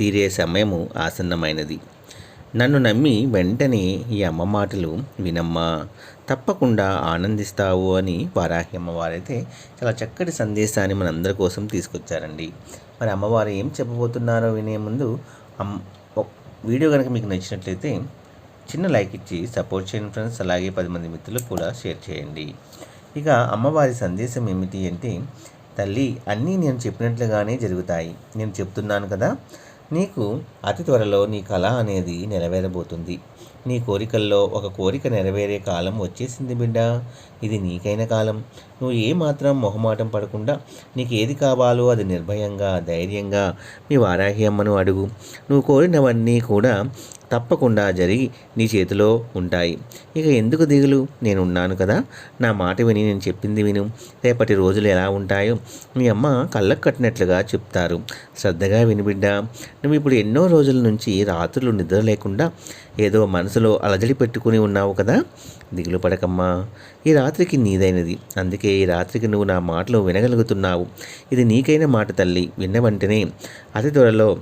తీరే సమయము ఆసన్నమైనది. నన్ను నమ్మి వెంటనే ఈ అమ్మ మాటలు వినమ్మా తప్పకుండా ఆనందిస్తావు అని వారాహి అమ్మవారైతే చాలా చక్కటి సందేశాన్ని మనందరి కోసం తీసుకొచ్చారండి. మరి అమ్మవారు ఏం చెప్పబోతున్నారో వినే ముందు అమ్ వీడియో కనుక మీకు నచ్చినట్లయితే చిన్న లైక్ ఇచ్చి సపోర్ట్ చేయండి ఫ్రెండ్స్ అలాగే పది మంది మిత్రులు కూడా షేర్ చేయండి. ఇక అమ్మవారి సందేశం ఏమిటి అంటే తల్లి అన్నీ నేను చెప్పినట్లుగానే జరుగుతాయి. నేను చెప్తున్నాను కదా నీకు అతి త్వరలో నీ కళ అనేది నెరవేరబోతుంది. నీ కోరికల్లో ఒక కోరిక నెరవేరే కాలం వచ్చేసింది బిడ్డ. ఇది నీకైన కాలం. నువ్వు ఏ మాత్రం మొహమాటం పడకుండా నీకు ఏది కావాలో అది నిర్భయంగా ధైర్యంగా మీ వారాహి అమ్మను అడుగు. నువ్వు కోరినవన్నీ కూడా తప్పకుండా జరిగి నీ చేతిలో ఉంటాయి. ఇక ఎందుకు దిగులు? నేను ఉన్నాను కదా. నా మాట విని నేను చెప్పింది విను. రేపటి రోజులు ఎలా ఉంటాయో మీ అమ్మ కళ్ళకు కట్టినట్లుగా చెప్తారు. శ్రద్ధగా వినిబిడ్డా నువ్వు ఇప్పుడు ఎన్నో రోజుల నుంచి రాత్రులు నిద్ర లేకుండా ఏదో మనసులో అలజడి పెట్టుకుని ఉన్నావు కదా. దిగులు పడకమ్మా. ఈ రాత్రికి నీదైనది. అందుకే ఈ రాత్రికి నువ్వు నా మాటలు వినగలుగుతున్నావు. ఇది నీకైన మాట తల్లి. విన్న వెంటనే అతి త్వరలో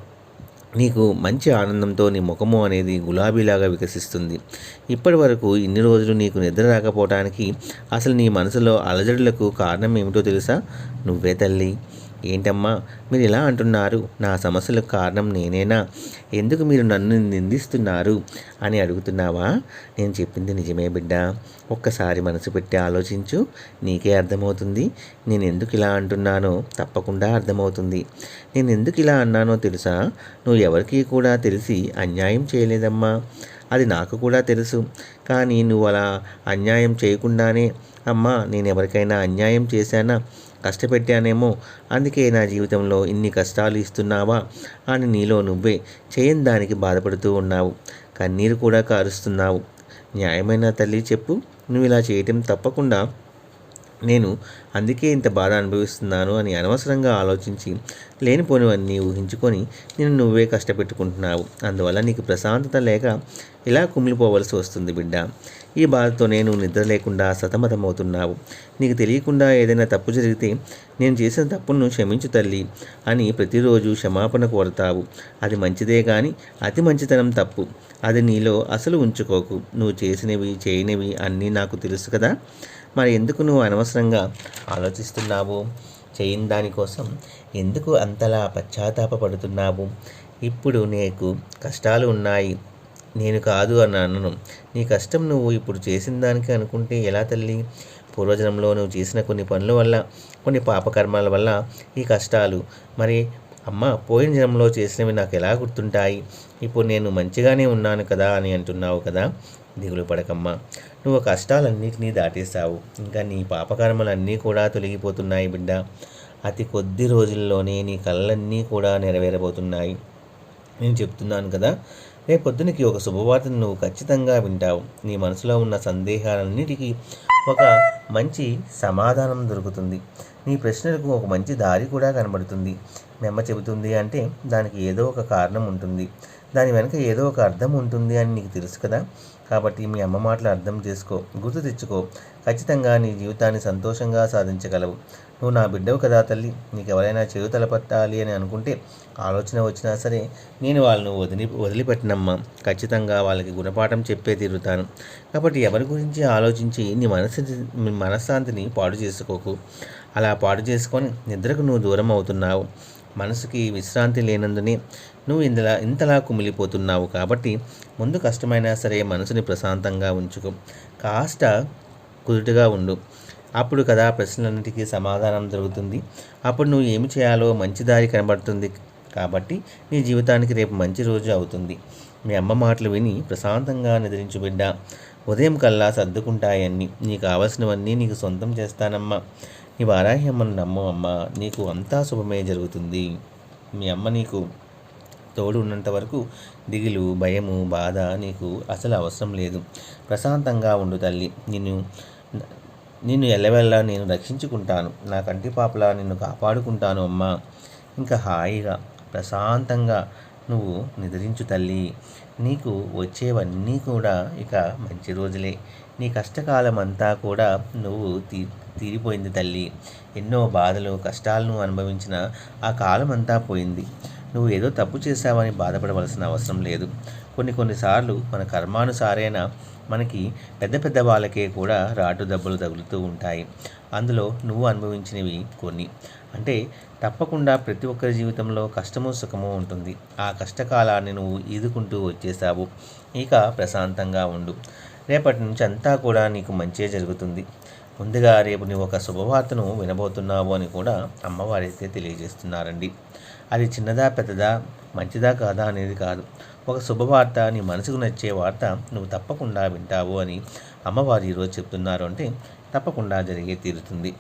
నీకు మంచి ఆనందంతో నీ ముఖము అనేది గులాబీలాగా వికసిస్తుంది. ఇప్పటి వరకు ఇన్ని రోజులు నీకు నిద్ర రాకపోవడానికి అసలు నీ మనసులో అలజడులకు కారణం ఏమిటో తెలుసా? నువ్వే తల్లి. ఏంటమ్మా? మీరు ఇలా అంటున్నారు. నా సమస్యలకు కారణం నేనేనా? ఎందుకు మీరు నన్ను నిందిస్తున్నారు? అని అడుగుతున్నావా? నేను చెప్పింది నిజమే బిడ్డ. ఒక్కసారి మనసు పెట్టి ఆలోచించు. నీకే అర్థమవుతుంది. నేను ఎందుకు ఇలా అంటున్నానో తప్పకుండా అర్థమవుతుంది. నేను ఎందుకు ఇలా అన్నానో తెలుసా? నువ్వు ఎవరికీ కూడా తెలిసి అన్యాయం చేయలేదమ్మా. అది నాకు కూడా తెలుసు. కానీ నువ్వు అలా అన్యాయం చేయకుండానే అమ్మా నేను ఎవరికైనా అన్యాయం చేశానా? కష్టపెట్టానేమో. అందుకే నా జీవితంలో ఇన్ని కష్టాలు ఇస్తున్నావా? అని నీలో నువ్వే చేయని దానికి బాధపడుతూ ఉన్నావు. కన్నీరు కూడా కారుస్తున్నావు. న్యాయమైన తల్లి చెప్పు. నువ్వు ఇలా చేయటం తప్పకుండా నేను అందుకే ఇంత బాధ అనుభవిస్తున్నాను అని అనవసరంగా ఆలోచించి లేనిపోనివన్నీ ఊహించుకొని నేను నువ్వే కష్టపెట్టుకుంటున్నావు. అందువల్ల నీకు ప్రశాంతత లేక ఇలా కుమిలిపోవలసి వస్తుంది బిడ్డ. ఈ బాధతో నేను నిద్ర లేకుండా సతమతమవుతున్నావు. నీకు తెలియకుండా ఏదైనా తప్పు జరిగితే నేను చేసిన తప్పును క్షమించు తల్లి అని ప్రతిరోజు క్షమాపణ కోరతావు. అది మంచిదే కానీ అతి మంచితనం తప్పు. అది నీలో అసలు ఉంచుకోకు. నువ్వు చేసినవి చేయనివి అన్నీ నాకు తెలుసు కదా? మరి ఎందుకు నువ్వు అనవసరంగా ఆలోచిస్తున్నావు? చేయని దానికోసం ఎందుకు అంతలా పశ్చాత్తాపపడుతున్నావు? ఇప్పుడు నీకు కష్టాలు ఉన్నాయి. నేను కాదు అని అన్నను. నీ కష్టం నువ్వు ఇప్పుడు చేసిన దానికి అనుకుంటే ఎలా తల్లి? పూర్వజనంలో నువ్వు చేసిన కొన్ని పనుల వల్ల కొన్ని పాపకర్మాల వల్ల ఈ కష్టాలు. మరి అమ్మ పోయిన జన్మలో చేసినవి నాకు ఎలా గుర్తుంటాయి? ఇప్పుడు నేను మంచిగానే ఉన్నాను కదా అని అంటున్నావు కదా? దిగులు పడకమ్మా. నువ్వు కష్టాలన్నిటినీ దాటేస్తావు ఇంకా నీ పాపకర్మలన్నీ కూడా తొలగిపోతున్నాయి బిడ్డ. అతి కొద్ది రోజుల్లోనే నీ కళ్ళన్నీ కూడా నెరవేరబోతున్నాయి. నేను చెప్తున్నాను కదా రేపొద్దునకి ఒక శుభవార్తను నువ్వు ఖచ్చితంగా వింటావు. నీ మనసులో ఉన్న సందేహాలన్నిటికీ ఒక మంచి సమాధానం దొరుకుతుంది. నీ ప్రశ్నలకు ఒక మంచి దారి కూడా కనబడుతుంది. మీ చెబుతుంది అంటే దానికి ఏదో ఒక కారణం ఉంటుంది. దాని వెనుక ఏదో ఒక అర్థం ఉంటుంది అని నీకు తెలుసు కదా? కాబట్టి మీ అమ్మ మాటలు అర్థం చేసుకో గుర్తు తెచ్చుకో. ఖచ్చితంగా నీ జీవితాన్ని సంతోషంగా సాధించగలవు. నువ్వు నా బిడ్డవు కదా తల్లి. నీకు ఎవరైనా చెడు తలపట్టాలి అని అనుకుంటే ఆలోచన వచ్చినా సరే నేను వాళ్ళను వదిలి వదిలిపెట్టినమ్మా. ఖచ్చితంగా వాళ్ళకి గుణపాఠం చెప్పే తీరుతాను. కాబట్టి ఎవరి గురించి ఆలోచించి నీ మనసు నీ మనశ్శాంతిని పాడు చేసుకోకు. అలా పాడు చేసుకొని నిద్రకు నువ్వు దూరం అవుతున్నావు. మనసుకి విశ్రాంతి లేనందునే నువ్వు ఇంతలా ఇంతలా కుమిలిపోతున్నావు కాబట్టి ముందు కష్టమైనా సరే మనసుని ప్రశాంతంగా ఉంచుకో. కాస్త కుదుటగా ఉండు. అప్పుడు కదా ప్రశ్నలన్నిటికీ సమాధానం దొరుకుతుంది. అప్పుడు నువ్వు ఏమి చేయాలో మంచి దారి కనబడుతుంది. కాబట్టి నీ జీవితానికి రేపు మంచి రోజు అవుతుంది. మీ అమ్మ మాటలు విని ప్రశాంతంగా నిద్రించు బిడ్డ. ఉదయం కల్లా సర్దుకుంటాయన్నీ. నీకు కావలసినవన్నీ నీకు సొంతం చేస్తానమ్మా. నీ వారాహి అమ్మను నమ్ము అమ్మ నీకు అంతా శుభమే జరుగుతుంది. మీ అమ్మ నీకు తోడు ఉన్నంత వరకు దిగులు భయము బాధ నీకు అసలు అవసరం లేదు. ప్రశాంతంగా ఉండు తల్లి. నిన్ను నిన్ను ఎల్లవెల్లా నేను రక్షించుకుంటాను. నా కంటి పాపలా నిన్ను కాపాడుకుంటాను అమ్మా. ఇంకా హాయిగా ప్రశాంతంగా నువ్వు నిద్రించు తల్లి. నీకు వచ్చేవన్నీ కూడా ఇక మంచి రోజులే. నీ కష్టకాలం అంతా కూడా నువ్వు తీ తీరిపోయింది తల్లి. ఎన్నో బాధలు కష్టాలను అనుభవించిన ఆ కాలం అంతా పోయింది. నువ్వు ఏదో తప్పు చేశావని బాధపడవలసిన అవసరం లేదు. కొన్ని కొన్నిసార్లు మన కర్మానుసారైన మనకి పెద్ద పెద్ద వాళ్ళకే కూడా రాటు దెబ్బలు తగులుతూ ఉంటాయి. అందులో నువ్వు అనుభవించినవి కొన్ని. అంటే తప్పకుండా ప్రతి ఒక్కరి జీవితంలో కష్టము సుఖము ఉంటుంది. ఆ కష్టకాలాన్ని నువ్వు ఈదుకుంటూ వచ్చేసావు ఇక ప్రశాంతంగా ఉండు. రేపటి నుంచి అంతా కూడా నీకు మంచే జరుగుతుంది. ముందుగా రేపు నువ్వు ఒక శుభవార్తను వినబోతున్నావు అని కూడా అమ్మవారైతే తెలియజేస్తున్నారండి. అది చిన్నదా పెద్దదా మంచిదా కాదా అనేది కాదు. ఒక శుభవార్త నీ మనసుకు నచ్చే వార్త నువ్వు తప్పకుండా వింటావు అని అమ్మవారు ఈరోజు చెప్తున్నారు అంటే తప్పకుండా జరిగే తీరుతుంది.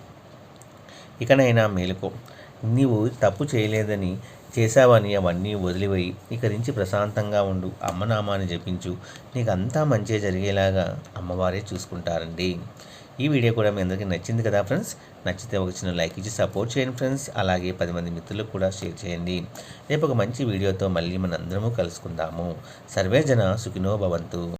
ఇకనైనా మేలుకో. నీవు తప్పు చేయలేదని చేశావని అవన్నీ వదిలిపోయి ఇక నుంచి ప్రశాంతంగా ఉండు. అమ్మనామాని జపించు. నీకు అంతా మంచి జరిగేలాగా అమ్మవారే చూసుకుంటారండి. ఈ వీడియో కూడా మీ అందరికీ నచ్చింది కదా ఫ్రెండ్స్? నచ్చితే ఒక చిన్న లైక్ ఇచ్చి సపోర్ట్ చేయండి ఫ్రెండ్స్. అలాగే పది మంది మిత్రులకు కూడా షేర్ చేయండి. రేపు ఒక మంచి వీడియోతో మళ్ళీ మనందరము కలుసుకుందాము. సర్వే జన సుఖినో భవంతు.